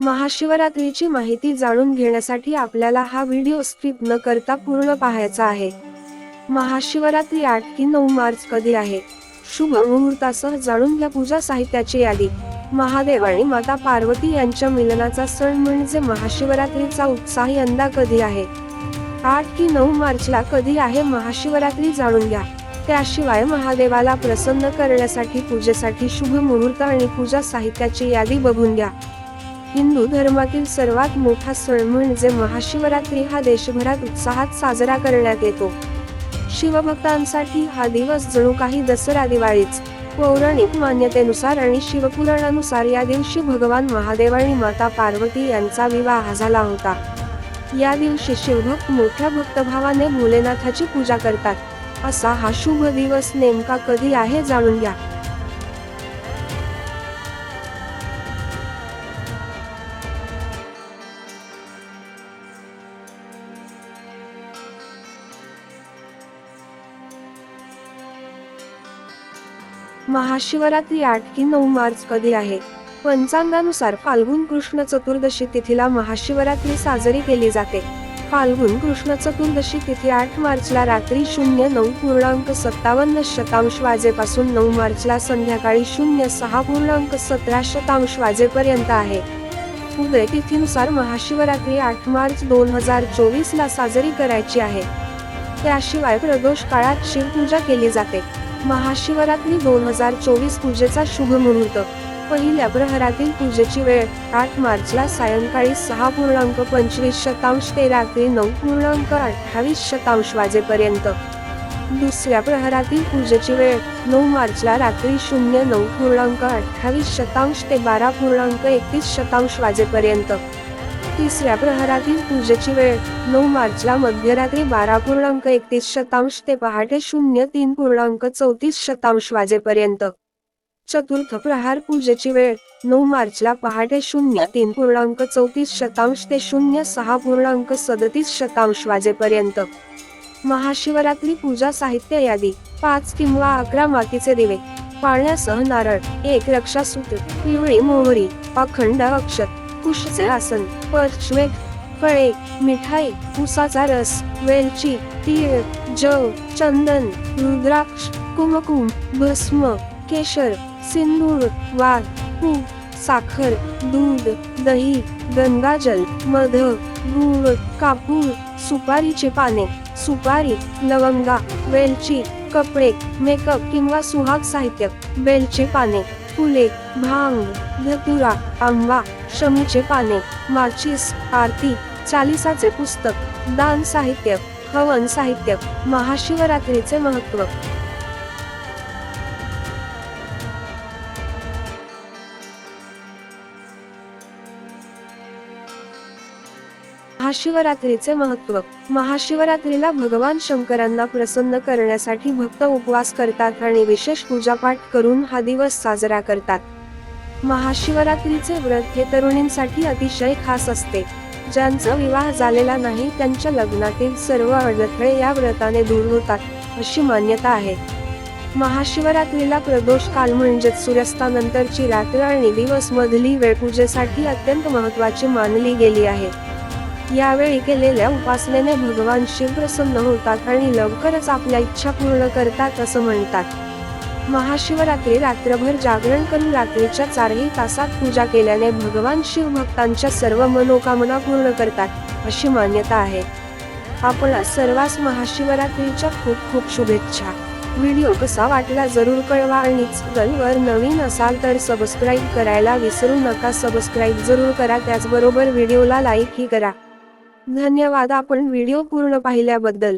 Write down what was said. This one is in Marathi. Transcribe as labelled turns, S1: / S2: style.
S1: महाशिवरात्रीची माहिती जाणून घेण्यासाठी आपल्याला हा व्हिडिओ स्किप न करता पूर्ण पाहायचा आहे. महाशिवरात्री आठ की नऊ मार्च कधी आहे? शुभ मुहूर्तासह जाणून घ्या पूजा साहित्याची यादी. महादेव आणि माता पार्वती यांच्या मिलनाचा सण म्हणजे महाशिवरात्रीचा उत्साह यंदा कधी आहे? आठ की नऊ मार्चला कधी आहे महाशिवरात्री जाणून घ्या. त्याशिवाय महादेवाला प्रसन्न करण्यासाठी पूजेसाठी शुभ मुहूर्त आणि पूजा साहित्याची यादी बघून घ्या. हिंदू धर्मातील सर्वात मोठा सण म्हणजे महाशिवरात्री हा देशभरात उत्साहात साजरा करण्यात येतो. शिवभक्तांसाठी हा दिवस जणू काही दसरा दिवाळीच पौराणिक मान्यतेनुसार आणि शिवपुराणानुसार या दिवशी भगवान महादेव आणि माता पार्वती यांचा विवाह झाला होता. या दिवशी शिवभक्त मोठ्या भक्तभावाने भोलेनाथाची पूजा करतात. असा हा शुभ दिवस नेमका कधी आहे जाणून घ्या. महाशिवरात्री आठ की नऊ मार्च कधी आहे? पंचांगानुसार फाल्गुन कृष्ण चतुर्दशी तिथीला महाशिवरात्री साजरी केली जाते. फाल्गुन कृष्ण चतुर्दशी तिथी आठ मार्चला रात्री शून्य नऊ पूर्णांक सत्तावन्न शतांश वाजेपासून नऊ मार्चला संध्याकाळी शून्य सहा पूर्णांक सतरा शतांश वाजेपर्यंत आहे. उदय तिथीनुसार महाशिवरात्री आठ मार्च दोन हजार चोवीसला साजरी करायची आहे. त्याशिवाय प्रदोष काळात शिवपूजा केली जाते. महाशिवरात्री दोन हजार चोवीस पूजेचा शुभ मुहूर्त. पहिल्या प्रहरातील पूजेची वेळ आठ मार्चला सायंकाळी सहा पूर्णांक पंचवीस शतांश ते रात्री नऊ पूर्णांक अठ्ठावीस शतांश वाजेपर्यंत. दुसऱ्या प्रहरातील पूजेची वेळ नऊ मार्चला रात्री शून्य नऊ पूर्णांक अठ्ठावीस शतांश ते बारा पूर्णांक एकतीस शतांश वाजेपर्यंत. तिसऱ्या प्रहरातील पूजेची वेळ. नऊ मार्चला मध्यरात्री बारा पूर्णांक एकतीस शतांश ते पहाटे शून्य तीन पूर्णांक चौतीस शतांश वाजेपर्यंत. चतुर्थ प्रहार पूजेची वेळ. नऊ मार्चला पहाटे शून्य तीन पूर्णांक चौतीस शतांश ते शून्य सहा पूर्णांक सदतीस शतांश वाजेपर्यंत. महाशिवरात्री पूजा साहित्य यादी. पाच किंवा अकरा मातीचे दिवे. पाळण्यासह नारळ. एक रक्षासूत्र पिवळी मोहरी. अखंड अक्षत. पुष्पचे आसन पर्चवे फळे मिठाई उसाचा रस वेलची तीळ जव चंदन रुद्राक्ष कुमकुम भस्म केशर सिंदूर वाघ तूप साखर दूध दही गंगाजल मध गूळ कापूर सुपारीचे पाने सुपारी लवंगा वेलची कपडे मेकअप किंवा सुहाग साहित्य बेलचे पाने फुले भांग धतुरा आंबा शमीचे पाने माचीस आरती चालिसाचे पुस्तक दान साहित्य हवन साहित्य महाशिवरात्रीचे महत्त्व महाशिवरात्रीचे महत्त्व महाशिवरात्रीला भगवान शंकरांना प्रसन्न करण्यासाठी भक्त उपवास करतात आणि विशेष पूजापाठ करून हा दिवस साजरा करतात. महाशिवरात्रीचे व्रत हे तरुणींसाठी अतिशय खास असते. ज्यांचा विवाह झालेला नाही त्यांच्या लग्नातील सर्व अडथळे या व्रताने दूर होतात अशी मान्यता आहे. महाशिवरात्रीला प्रदोष काल म्हणजेच सूर्यास्तानंतरची रात्र आणि दिवस मधली वेळ पूजेसाठी अत्यंत महत्वाची मानली गेली आहे. यावेळी केलेल्या उपासनेने भगवान शिव प्रसन्न होतात आणि लवकरच आपल्या इच्छा पूर्ण करतात असं म्हणतात. महाशिवरात्री रात्रभर जागरण करून रात्रीच्या चारही तासात पूजा केल्याने भगवान शिव भक्तांच्या सर्व मनोकामना पूर्ण करतात अशी मान्यता आहे. आपण सर्वांस महाशिवरात्रीच्या खूप खूप शुभेच्छा. व्हिडिओ कसा वाटला जरूर कळवा आणि चॅनलवर नवीन असाल तर सबस्क्राईब करायला विसरू नका. सबस्क्राईब जरूर करा त्याचबरोबर व्हिडिओला लाईक ही करा. धन्यवाद आपण व्हिडिओ पूर्ण पाहिल्याबद्दल.